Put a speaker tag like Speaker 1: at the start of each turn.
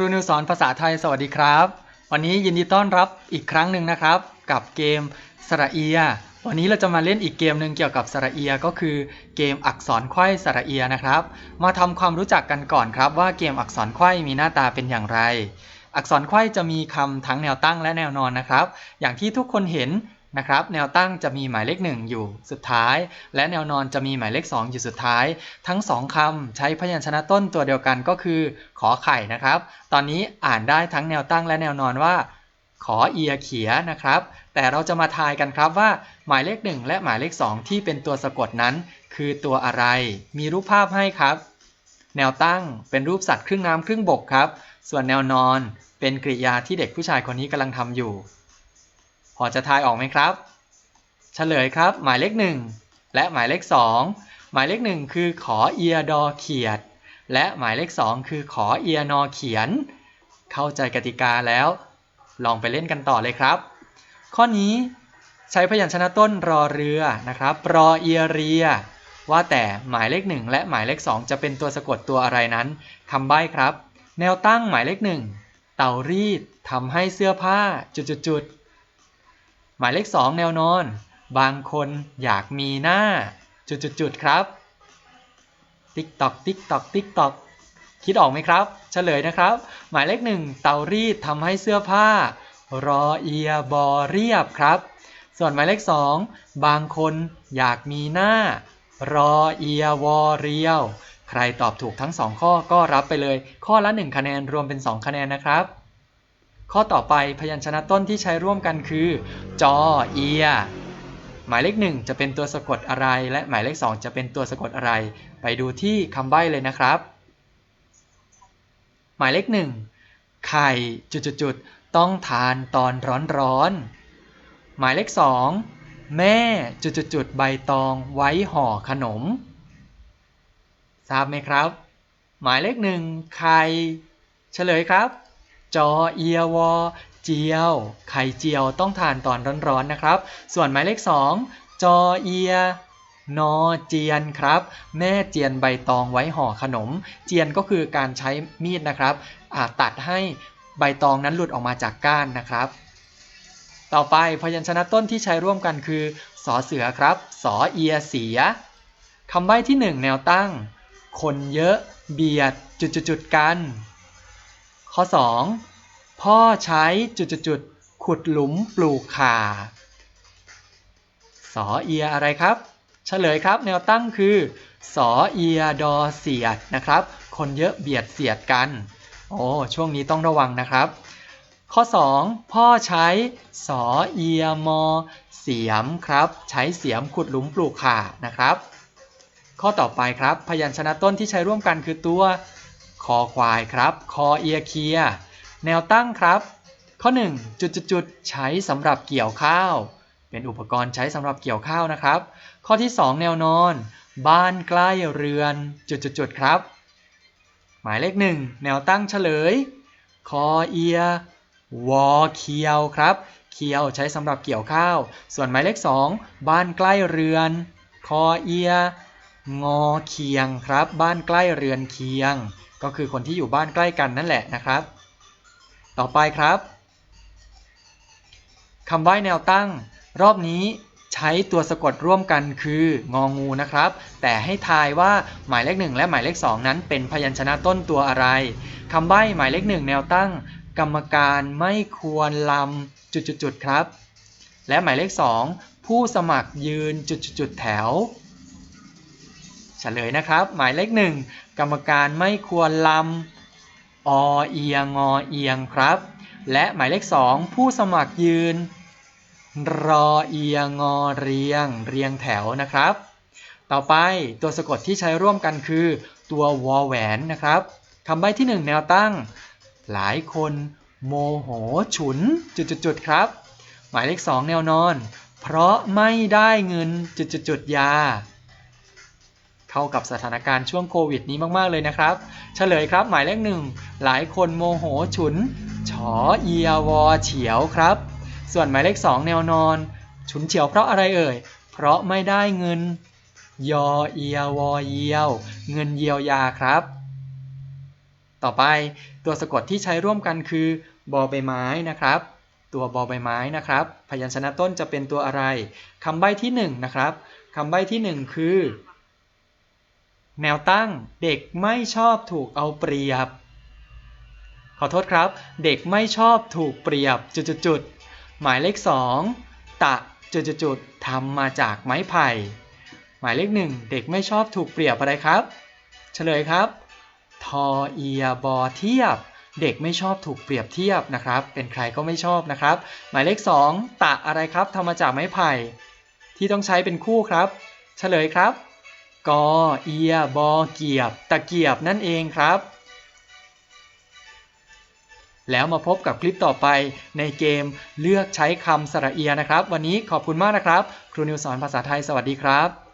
Speaker 1: ครูนิวสอนภาษาไทยสวัสดีครับ วันนี้ยินดีต้อนรับอีกครั้งหนึ่งนะครับ กับเกมสระเอีย วันนี้เราจะมาเล่นอีกเกมหนึ่งเกี่ยวกับสระเอียก็คือเกมอักษรไขว้สระเอียนะครับ มาทำความรู้จักกันก่อนครับ ว่าเกมอักษรไขว้มีหน้าตาเป็นอย่างไร อักษรไขว้จะมีคำทั้งแนวตั้งและแนวนอนนะครับ อย่างที่ทุกคนเห็น นะครับแนวตั้งจะมีหมายเลขหนึ่งอยู่สุดท้าย และแนวนอนจะมีหมายเลขสองอยู่สุดท้าย ทั้งสองคำใช้พยัญชนะต้นตัวเดียวกันก็คือ ขอไข่นะครับ ตอนนี้อ่านได้ทั้งแนวตั้งและแนวนอนว่า ขอเอียเขียนะครับ แต่เราจะมาทายกันครับว่าหมายเลข 1 และหมายเลข 2 ที่เป็นตัวสะกดนั้น คือตัวอะไร มีรูปภาพให้ครับ แนวตั้งเป็นรูปสัตว์ครึ่งน้ำครึ่งบกครับ ส่วนแนวนอนเป็นกริยาที่เด็กผู้ชายคนนี้กำลังทำอยู่ พอจะทายออกไหมครับ เฉลยครับ หมายเลข 1 และหมายเลข 2 หมายเลข 1 คือขอเอียดอเขียด และหมายเลข 2 คือขอเอียนอเขียน เข้าใจกติกาแล้ว ลองไปเล่นกันต่อเลยครับ ข้อนี้ใช้พยัญชนะต้นรอเรือนะครับ รอเอียเรีย ว่าแต่หมายเลข 1 และหมายเลข 2 จะเป็นตัวสะกดตัวอะไรนั้นคำใบ้ครับ แนวตั้งหมายเลข 1 เต่ารีดทำให้เสื้อผ้าจุดๆ หมายเลข 2 แนวนอน บางคนอยากมีหน้า จุดๆๆครับ ติ๊กตอกติ๊กตอกติ๊กตอกคิดออกไหมครับเฉลยนะครับ หมายเลขหนึ่งเตารีดทำให้เสื้อผ้า รอเอียบอเรียบครับ ส่วนหมายเลขสองบางคนอยากมีหน้า รอเอียวอเรียว ใครตอบถูกทั้งสองข้อก็รับไปเลย ข้อละ 1 คะแนนรวมเป็น 2 คะแนนนะครับ ข้อต่อไปพยัญชนะต้นที่ใช้ร่วมกันคือ จอ เอีย หมายเลขหนึ่งจะเป็นตัวสะกดอะไร และหมายเลขสองจะเป็นตัวสะกดอะไร ไปดูที่คำใบ้เลยนะครับ หมายเลขหนึ่งไข่จุดๆต้องทานตอนร้อนๆ หมายเลขสองแม่จุดๆๆใบตองไว้ห่อขนม ทราบไหมครับ หมายเลขหนึ่งไข่เฉลยครับ จอเอียวอเจียว ไข่เจียวต้องทานตอนร้อนๆนะครับ ส่วนหมายเลขสองจอเอียนอเจียนครับ แม่เจียนใบตองไว้ห่อขนม เจียนก็คือการใช้มีดนะครับตัดให้ใบตองนั้นหลุดออกมาจากก้านนะครับ ต่อไปพยัญชนะต้นที่ใช้ร่วมกันคือสอเสือครับสอเอียเสียคำใบ้ที่หนึ่งแนวตั้ง คนเยอะ เบียดจุดๆกัน ข้อ 2 พ่อใช้จุดๆขุดหลุมปลูกข่าสอเอียอะไรครับ เฉลยครับแนวตั้งคือสอเอียดอเสียดนะครับ คนเยอะเบียดเสียดกัน โอ้ช่วงนี้ต้องระวังนะครับ ข้อ 2 พ่อใช้สอเอียมอเสียมครับ ใช้เสียมขุดหลุมปลูกข่านะครับ ข้อต่อไปครับ พยัญชนะต้นที่ใช้ร่วมกันคือตัว คอควายครับ คอเอียเคีย แนวตั้งครับ ข้อ 1 จุดๆๆใช้สำหรับเกี่ยวข้าว เป็นอุปกรณ์ใช้สำหรับเกี่ยวข้าวนะครับ ข้อที่ 2 แนวนอน บ้านใกล้เรือนจุดๆๆครับ หมายเลข 1 แนวตั้งเฉลย คอเอียวอเคียวครับ เคียวใช้สำหรับเกี่ยวข้าว ส่วนหมายเลข 2 บ้านใกล้เรือน คอเอีย งอเคียงครับ บ้านใกล้เรือนเคียง ก็คือคนที่อยู่บ้านใกล้กันนั่นแหละนะครับ ต่อไปครับคำใบ้แนวตั้ง รอบนี้ใช้ตัวสะกดร่วมกันคืององูนะครับ แต่ให้ทายว่าหมายเลขหนึ่งและหมายเลขสองนั้นเป็นพยัญชนะต้นตัวอะไรคำใบ้หมายเลขหนึ่งแนวตั้ง กรรมการไม่ควรลำจุดๆครับ และหมายเลขสองผู้สมัครยืนจุดๆแถว ฉลยนะครับ หมายเลขหนึ่งกรรมการไม่ควรลำอเอียงอเอียงครับ และหมายเลขสองผู้สมัครยืน รอเอียงอเรียง เรียงแถวนะครับ ต่อไปตัวสะกดที่ใช้ร่วมกันคือ ตัววอแหวนนะครับคำใบ้ที่หนึ่งแนวตั้ง หลายคนโมโหฉุนจุดๆๆครับ หมายเลขสองแนวนอน เพราะไม่ได้เงินจุดๆๆยา เข้ากับสถานการณ์ช่วงโควิดนี้มากๆเลยนะครับ เฉลยครับหมายเลขหนึ่งหลายคนโมโหฉุนฉอเอียวอเฉียวครับ ส่วนหมายเลขสองแนวนอน ฉุนเฉียวเพราะอะไรเอ่ย เพราะไม่ได้เงิน ยอเอียวอเยียว เงินเยียวยาครับ ต่อไปตัวสะกดที่ใช้ร่วมกันคือบอใบไม้นะครับ ตัวบอใบไม้นะครับ พยัญชนะต้นจะเป็นตัวอะไรคำใบ้ที่หนึ่งนะครับคำใบ้ที่หนึ่งคือ แนวตั้งเด็กไม่ชอบถูกเอาเปรียบ ขอโทษครับ เด็กไม่ชอบถูกเปรียบจุดๆหมายเลขสองตะจุดๆทำมาจากไม้ไผ่ หมายเลขหนึ่งเด็กไม่ชอบถูกเปรียบอะไรครับ เฉลยครับ ทอเอียบอเทียบ เด็กไม่ชอบถูกเปรียบเทียบนะครับ เป็นใครก็ไม่ชอบนะครับ หมายเลข 2 ตะอะไรครับทำมาจากไม้ไผ่ ที่ต้องใช้เป็นคู่ครับ เฉลยครับ กอเอียบอเกียบ ตะเกียบนั่นเองครับ แล้วมาพบกับคลิปต่อไปในเกมเลือกใช้คำสระเอียนะครับ วันนี้ขอบคุณมากนะครับ ครูนิวสอนภาษาไทยสวัสดีครับ